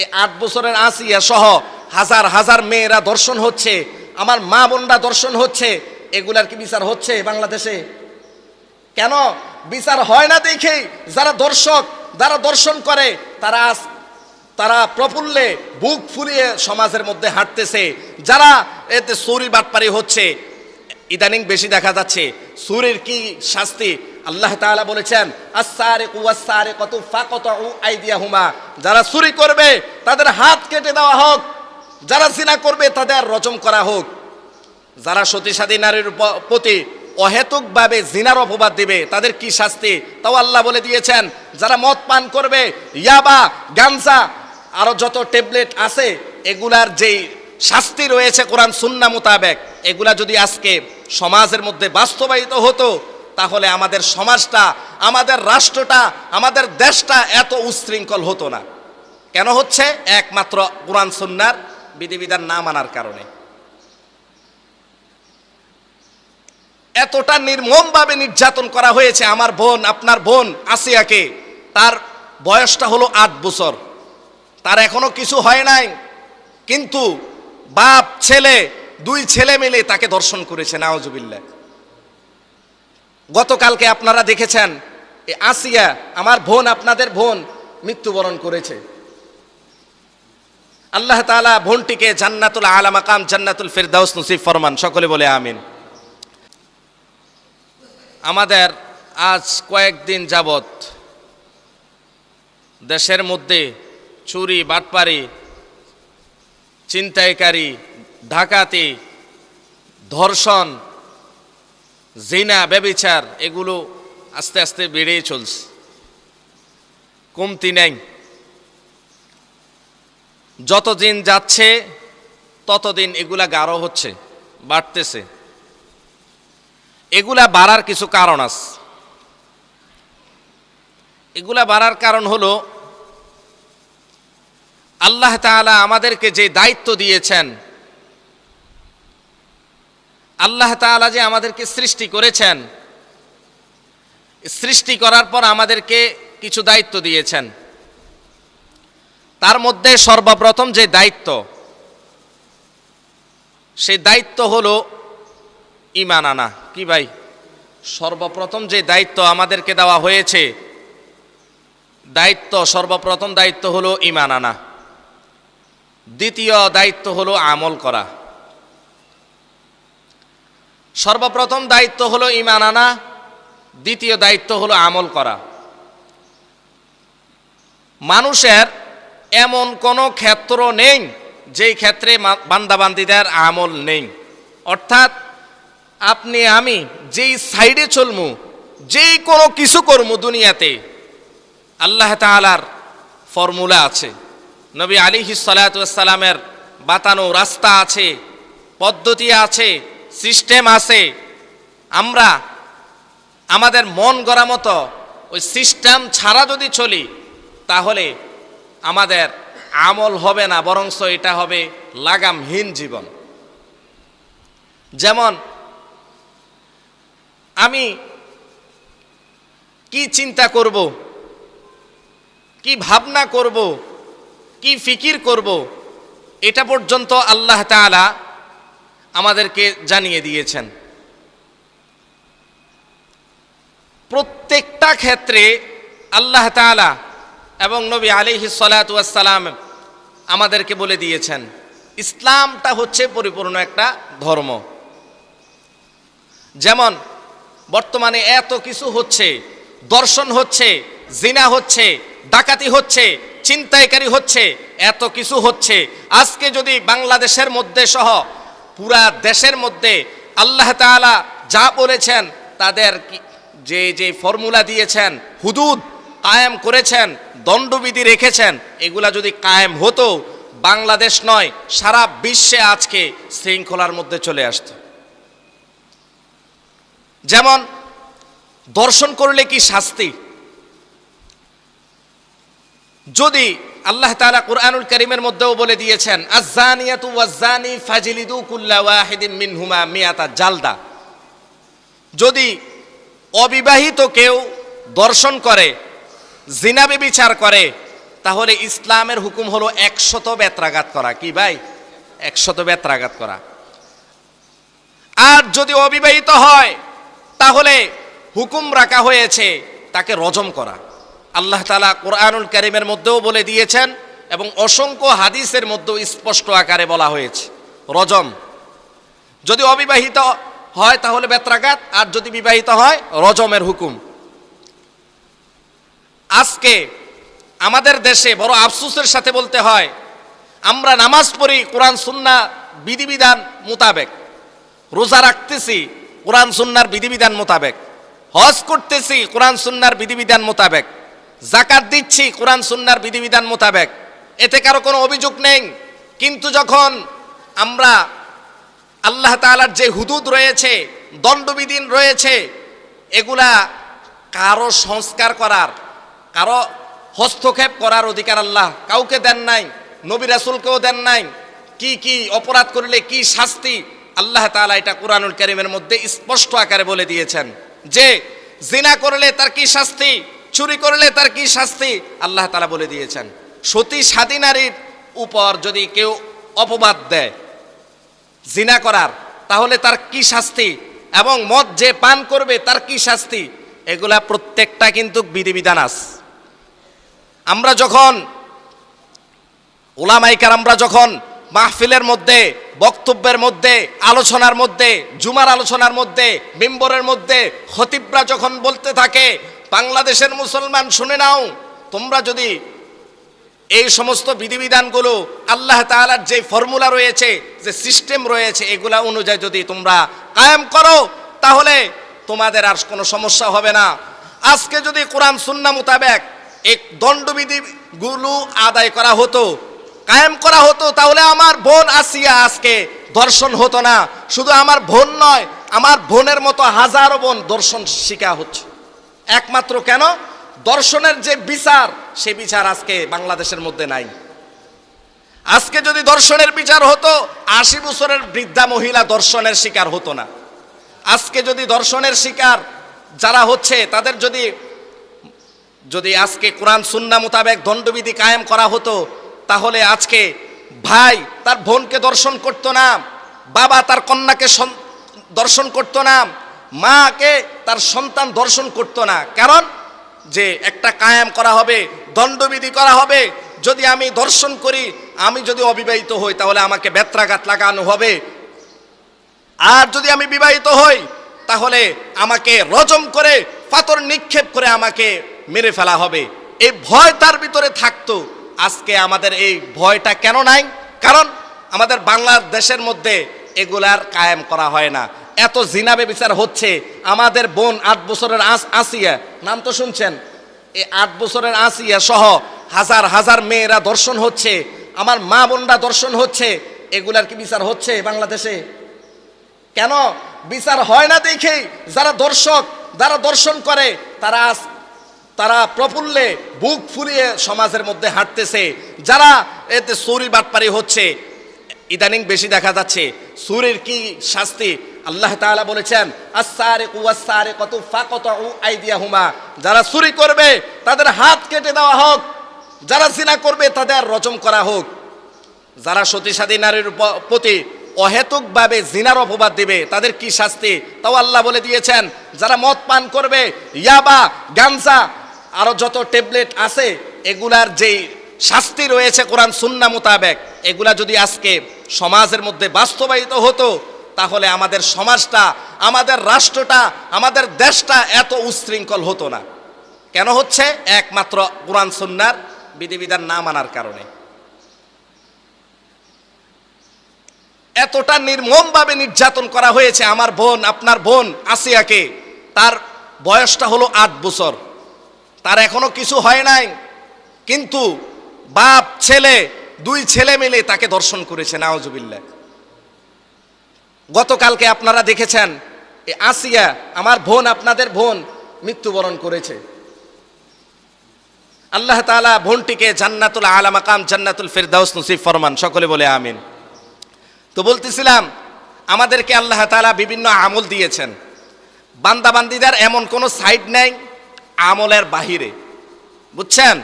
এই আট বছরের আসিয়া সহ হাজার হাজার মেয়েরা দর্শন হচ্ছে, আমার মা বোনরা দর্শন হচ্ছে, এগুলার কি বিচার হচ্ছে বাংলাদেশে? কেন? বিচার হয় না দেখেই যারা দর্শক, যারা দর্শন করে, তারা তারা প্রফুল্লে বুক ফুলিয়ে সমাজের মধ্যে হাঁটতেছে। যারা এতে চুরি বাটপারি হচ্ছে, ইদানিং বেশি দেখা যাচ্ছে সুরের কি শাস্তি? আল্লাহ তাআলা বলেছেন আসারে কুয়াসারে কত ফাকত আইদিয়া হুমা যারা চুরি করবে, তাদের হাত কেটে দেওয়া হোক, যারা জিনা করবে, তাদের রজম করা হোক। যারা সতীসাধী নারীর প্রতি অহেতুকভাবে জিনার অপবাদ দিবে, তাদের কি শাস্তি? তাও আল্লাহ বলে দিয়েছেন, যারা মদ পান করবে, ইয়াবা, গাঞ্জা, আরও যত ট্যাবলেট আছে, এগুলার যেই শাস্তি রয়েছে কোরআন সুন্না মোতাবেক, এগুলা যদি আজকে সমাজের মধ্যে বাস্তবায়িত হতো তাহলে আমাদের সমাজটা, আমাদের রাষ্ট্রটা, আমাদের দেশটা এত উচ্ছৃঙ্খল হতো না। কেন হচ্ছে? একমাত্র কোরআন সুন্নার বিধিবিধান না মানার কারণে। এতটা নির্মমভাবে নির্যাতন করা হয়েছে আমার বোন, আপনার বোন আসিয়াকে। তার বয়সটা হলো আট বছর। তার এখনও কিছু হয় নাই। কিন্তু বাপ, ছেলে, দুই ছেলে মিলে তাকে দর্শন করেছে নাওজুবিল্লা গতকালকে আপনারা দেখেছেন আসিয়া, আমার বোন, আপনাদের বোন মৃত্যুবরণ করেছে। আল্লাহ তাআলা বোনটিকে জান্নাতুল আলা মাকাম, জান্নাতুল ফিরদাউস নসিব ফরমান, সকলে বলে আমিন। আমাদের আজ কয়েকদিন যাবত দেশের মধ্যে চুরি, বাটপারি, ছিনতাইকারী ডাকাতি ধর্ষণ জিনা, ব্যবিচার, এগুলো আস্তে আস্তে বেড়েই চলছে। কমতি নেই। যতদিন যাচ্ছে ততদিন এগুলা গাঢ় হচ্ছে, বাড়তেছে। এগুলা বাড়ার কিছু কারণ আছে। এগুলা বাড়ার কারণ হলো, আল্লাহ তাআলা আমাদেরকে যে দায়িত্ব দিয়েছেন আল্লাহ তাআলা যে আমাদেরকে সৃষ্টি করেছেন, সৃষ্টি করার পর আমাদেরকে কিছু দায়িত্ব দিয়েছেন। তার মধ্যে সর্বপ্রথম যে দায়িত্ব, সেই দায়িত্ব হলো ইমান আনা। কি ভাই? সর্বপ্রথম যে দায়িত্ব আমাদেরকে দেওয়া হয়েছে, দায়িত্ব, সর্বপ্রথম দায়িত্ব হলো ইমান আনা। দ্বিতীয় দায়িত্ব হলো আমল করা। সর্বপ্রথম দায়িত্ব হলো ইমান আনা, দ্বিতীয় দায়িত্ব হলো আমল করা। মানুষের এমন কোনো ক্ষেত্র নেই, যেই ক্ষেত্রে বান্দাবান্দিদের আমল নেই। অর্থাৎ আপনি, আমি যেই সাইডে চলমু, যেই কোনো কিছু করমু দুনিয়াতে, আল্লাহ তাআলার ফর্মুলা আছে। নবী আলী সালাতামের বাতানো রাস্তা আছে, পদ্ধতি আছে সিস্টেম আছে। আমরা আমাদের মন গড়া মতো ওই সিস্টেম ছাড়া যদি চলি, তাহলে আমাদের আমল হবে না বরংস এটা হবে লাগামহীন জীবন। যেমন আমি কি চিন্তা করব, কি ভাবনা করব, কি ফিকির করব, এটা পর্যন্ত আল্লাহ তাআলা আমাদেরকে জানিয়ে দিয়েছেন। প্রত্যেকটা ক্ষেত্রে আল্লাহ তাআলা এবং নবী আলিহি সালাম আমাদেরকে বলে দিয়েছেন, ইসলামটা হচ্ছে পরিপূর্ণ একটা ধর্ম। যেমন, বর্তমানে এত কিছু হচ্ছে, দর্শন হচ্ছে, জিনা হচ্ছে, ডাকাতি হচ্ছে, ছিনতাইকারী হচ্ছে, এত কিছু হচ্ছে। আজকে যদি বাংলাদেশের মধ্যে সহ পুরা দেশের মধ্যে আল্লাহ তাআলা যা বলেছেন, তাদের যে যে ফর্মুলা দিয়েছেন, হুদুদ কায়েম করেছেন, দণ্ডবিধি রেখেছেন, এগুলা যদি কায়েম হতো, বাংলাদেশ নয়, সারা বিশ্বে আজকে শৃঙ্খলার মধ্যে চলে আসতো। যেমন, দর্শন করলে কি শাস্তি? যদি আল্লাহ তালা কুরআনুল করিমের মধ্যেও বলে দিয়েছেন আয-যানিয়াতু ওয়াজ-যানি ফাজলিদু কুল্লা ওয়াহিদিন মিনহুমা মিয়াতা জালদা। যদি অবিবাহিত কেউ দর্শন করে জিনাবে বিচার করে, তাহলে ইসলামের হুকুম হলো একশত বেত্রাঘাত করা। কি ভাই? একশত বেত্রাঘাত করা। আর যদি অবিবাহিত হয়, তাহলে হুকুম রাখা হয়েছে তাকে রজম করা। আল্লাহ তালা কোরআনুল করিমের মধ্যেও বলে দিয়েছেন এবং অসংখ্য হাদিসের মধ্যেও স্পষ্ট আকারে বলা হয়েছে। রজম। যদি অবিবাহিত হয় তাহলে বেত্রাঘাত, আর যদি বিবাহিত হয়, রজমের হুকুম। আজকে আমাদের দেশে বড় আফসুসের সাথে বলতে হয়, আমরা নামাজ পড়ি কোরআন সুন্না বিধিবিধান মোতাবেক। রোজা রাখতেছি কোরআন সুন্নার বিধিবিধান মোতাবেক। হজ করতেছি কোরআন সুন্নার বিধিবিধান মোতাবেক। জাকাত দিচ্ছি কোরআন সুন্নার বিধিবিধান মোতাবেক। এতে কারও কোনো অভিযোগ নেই। কিন্তু যখন আমরা আল্লাহ তাআলার যে হুদুদ রয়েছে, দণ্ডবিধিন রয়েছে, এগুলা কারও সংস্কার করার, কারও হস্তক্ষেপ করার অধিকার আল্লাহ কাউকে দেন নাই, নবী রাসুলকেও দেন নাই, কি কি অপরাধ করলে কি শাস্তি, আল্লাহ তাআলা এটা কোরআনুল কারীমের মধ্যে স্পষ্ট আকারে বলে দিয়েছেন যে, জিনা করলে তার কি শাস্তি? চুরি করলে তার কি শাস্তি? আল্লাহ তালা বলে দিয়েছেন। সতী স্বাধী নারীর উপর যদি কেউ অপবাদ দেয়, জিনা করার, তাহলে তার কি শাস্তি? এবং মদ যে পান করবে, তার কি শাস্তি? এগুলা প্রত্যেকটা কিন্তু বিধিবিধান আছে। আমরা যখন ওলামাইকার আমরা যখন মাহফিলের মধ্যে, বক্তব্যের মধ্যে, আলোচনার মধ্যে, জুমার আলোচনার মধ্যে, মেম্বরের মধ্যে, খতিবরা যখন বলতে থাকে বাংলাদেশের মুসলমান, শুনে নাও। তোমরা যদি এই সমস্ত বিধিবিধানগুলো আল্লাহ তাআলার যে ফর্মুলা রয়েছে, যে সিস্টেম রয়েছে, এগুলা অনুযায়ী যদি তোমরা কায়েম করো, তাহলে তোমাদের আর কোনো সমস্যা হবে না। আজকে যদি কোরআন, সুন্না মোতাবেক এক দণ্ডবিধিগুলো আদায় করা হতো, কায়েম করা হতো, তাহলে আমার বোন আসিয়া আজকে দর্শন হতো না। শুধু আমার বোন নয়, আমার বোনের মতো হাজারো বোন দর্শন শিখা হচ্ছে। একমাত্র কেন? দর্শনের যে বিচার, সে বিচার আজকে বাংলাদেশের মধ্যে নাই। আজকে যদি দর্শনের বিচার হতো, আশি বছরের বৃদ্ধা মহিলা দর্শনের শিকার হতো না। আজকে যদি দর্শনের শিকার যারা হচ্ছে, তাদের যদি যদি আজকে কোরআন সুন্না মোতাবেক দণ্ডবিধি কায়েম করা হতো, তাহলে আজকে ভাই তার বোনকে দর্শন করতো না, বাবা তার কন্যাকে দর্শন করতো না মাকে তার সন্তান দর্শন করতো না। কারণ যে একটা কায়েম করা হবে, দণ্ডবিধি করা হবে, যদি আমি দর্শন করি, আমি যদি অবিবাহিত হই, তাহলে আমাকে বেত্রাঘাত লাগানো হবে। আর যদি আমি বিবাহিত হই, তাহলে আমাকে রজম করে, পাথর নিক্ষেপ করে আমাকে মেরে ফেলা হবে। এই ভয় তার ভিতরে থাকতো। আজকে আমাদের এই ভয়টা কেন নাই? কারণ আমাদের বাংলাদেশের মধ্যে এগুলার কায়েম করা হয় না। এত জিনাবে বিচার হচ্ছে। আমাদের বোন আট বছরের আস আসিয়া, নাম তো শুনছেন? এই আট বছরের আসিয়া সহ হাজার হাজার মেয়েরা দর্শন হচ্ছে। আমার মা বোনরা দর্শন হচ্ছে। এগুলার কি বিচার হচ্ছে বাংলাদেশে? কেন? বিচার হয় না দেখেই যারা দর্শক, যারা দর্শন করে, তারা তারা প্রফুল্লে বুক ফুলিয়ে সমাজের মধ্যে হাঁটতেছে। যারা এতে চুরি বাটপারি হচ্ছে ইদানিং বেশি দেখা যাচ্ছে। সুরের কি শাস্তি? আল্লাহ তাআলা বলেছেন আসারে কুয়াসারে কত ফাকত আইদিয়া হুমা যারা চুরি করবে, তাদের হাত কেটে দেওয়া হোক। যারা জিনা করবে, তাদের রজম করা হোক। যারা সতীসাধী নারীর প্রতি অহেতুকভাবে জিনার অপবাদ দিবে, তাদের কি শাস্তি? তাও আল্লাহ বলে দিয়েছেন, যারা মদ পান করবে, ইয়াবা, গাঞ্জা, আরও যত ট্যাবলেট আছে, এগুলার যেই শাস্তি রয়েছে কোরআন সুন্না মোতাবেক। এগুলা যদি আজকে সমাজের মধ্যে বাস্তবায়িত হতো, তাহলে আমাদের সমাজটা, আমাদের রাষ্ট্রটা, আমাদের দেশটা এত উচ্ছৃঙ্খল হতো না। কেন হচ্ছে? একমাত্র কোরআন সুন্নার বিধিবিধান না মানার কারণে। এতটা নির্মমভাবে নির্যাতন করা হয়েছে আমার বোন, আপনার বোন আসিয়াকে। তার বয়সটা হলো আট বছর। তার এখনও কিছু হয় নাই। কিন্তু বাপ, ছেলে, দুই ছেলে মিলে তাকে দর্শন করেছে নাওজুবিল্লা গতকালকে আপনারা দেখেছেন আসিয়া, আমার বোন, আপনাদের বোন মৃত্যুবরণ করেছে। আল্লাহ তাআলা বোনটিকে জান্নাতুল আলা মাকাম, জান্নাতুল ফিরদাউস নসিব ফরমান, সকলে বলে আমিন। তো বলতেছিলাম, আমাদেরকে আল্লাহ তাআলা বিভিন্ন আমল দিয়েছেন। বান্দাবান্দিদের এমন কোনো সাইড নেই, আমলের বাহিরে। বুঝছেন?